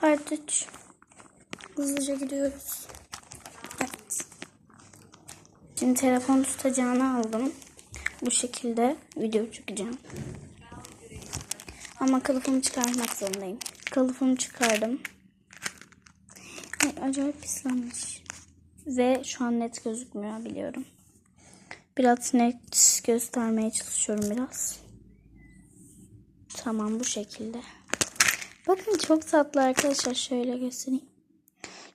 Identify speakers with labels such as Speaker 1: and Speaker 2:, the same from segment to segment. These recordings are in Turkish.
Speaker 1: Part 3. Hızlıca gidiyoruz. Evet. Şimdi telefon tutacağını aldım. Bu şekilde video çekeceğim. Ama kılıfımı çıkarmak zorundayım. Kılıfımı çıkardım. Ay, acayip pislenmiş. Ve şu an net gözükmüyor biliyorum. Biraz net göstermeye çalışıyorum biraz. Tamam bu şekilde. Bakın çok tatlı arkadaşlar. Şöyle göstereyim.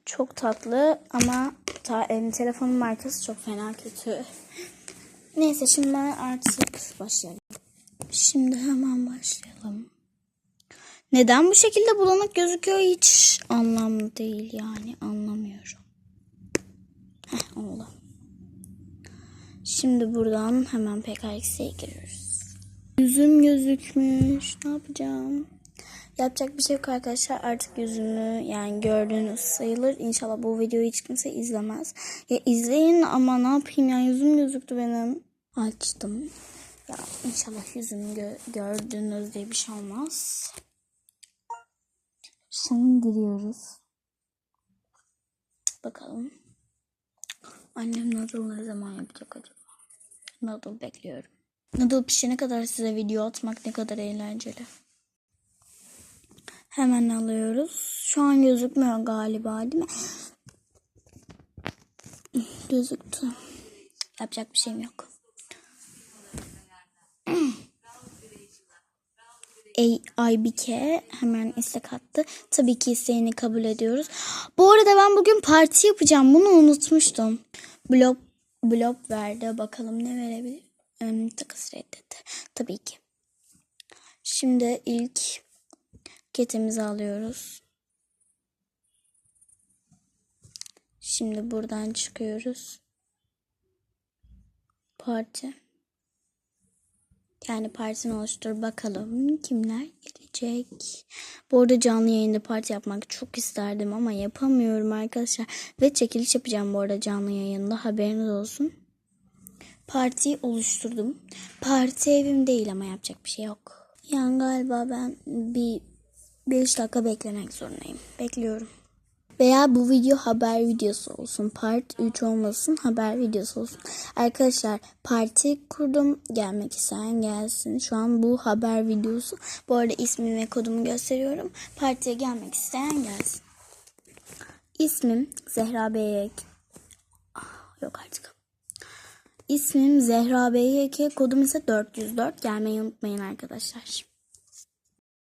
Speaker 1: Çok tatlı ama ta, em, telefonun markası çok fena kötü. Neyse şimdi artık başlayalım. Şimdi hemen başlayalım. Neden bu şekilde bulanık gözüküyor hiç anlamlı değil yani anlamıyorum. Heh oldu. Şimdi buradan hemen PKX'e giriyoruz. Yüzüm gözükmüş. Ne yapacağım? Yapacak bir şey yok arkadaşlar. Artık yüzümü yani gördüğünüz sayılır. İnşallah bu videoyu hiç kimse izlemez. Ya izleyin ama ne yapayım ya yüzüm gözüktü benim. Açtım. Ya inşallah yüzümü gö- gördüğünüz diye bir şey olmaz. Şimdi giriyoruz. Bakalım. Annem noodle ne zaman yapacak acaba? Noodle bekliyorum. Noodle pişene kadar size video atmak ne kadar eğlenceli. Hemen alıyoruz. Şu an gözükmüyor galiba değil mi? Gözüktü. Yapacak bir şeyim yok. Aybike hemen istek attı. Tabii ki isteğini kabul ediyoruz. Bu arada ben bugün parti yapacağım. Bunu unutmuştum. Blok blok verdi. Bakalım ne verebilir? Hmm, takas reddetti. Tabii ki. Şimdi ilk ketimizi alıyoruz. Şimdi buradan çıkıyoruz. Parti. Yani partini oluştur bakalım kimler gelecek. Bu arada canlı yayında parti yapmak çok isterdim ama yapamıyorum arkadaşlar. Ve çekiliş yapacağım bu arada canlı yayında haberiniz olsun. Partiyi oluşturdum. Parti evim değil ama yapacak bir şey yok. Yani galiba ben bir 5 dakika beklemek zorundayım. Bekliyorum. Veya bu video haber videosu olsun. Part 3 olmasın haber videosu olsun. Arkadaşlar parti kurdum. Gelmek isteyen gelsin. Şu an bu haber videosu. Bu arada ismimi ve kodumu gösteriyorum. Partiye gelmek isteyen gelsin. İsmim Zehra Beyek. Ah, Yok artık. İsmim Zehra Beyek. Kodum ise 404. Gelmeyi unutmayın arkadaşlar.